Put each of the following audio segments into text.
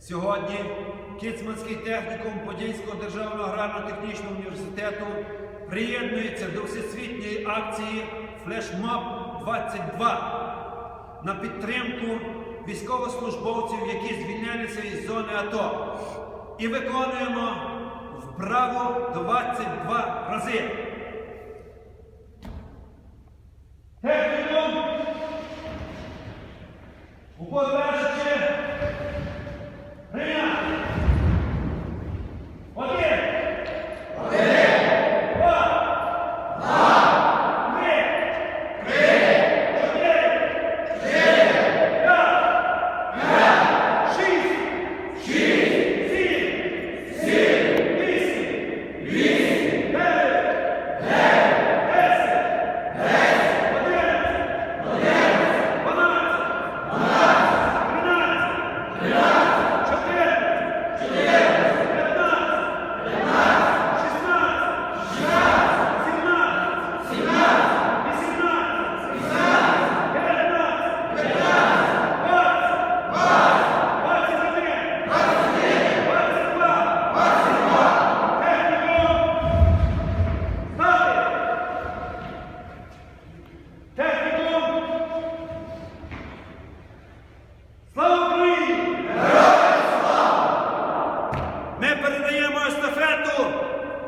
Сьогодні Кіцманський технікум Подільського державного аграрно-технічного університету приєднується до всесвітньої акції Флешмоб 22 на підтримку військовослужбовців, які звільнялися із зони АТО. І виконуємо вправо 22 рази. Технікум! Упорядочення! Прийняти!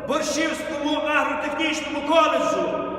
Борщівському агротехнічному коледжу.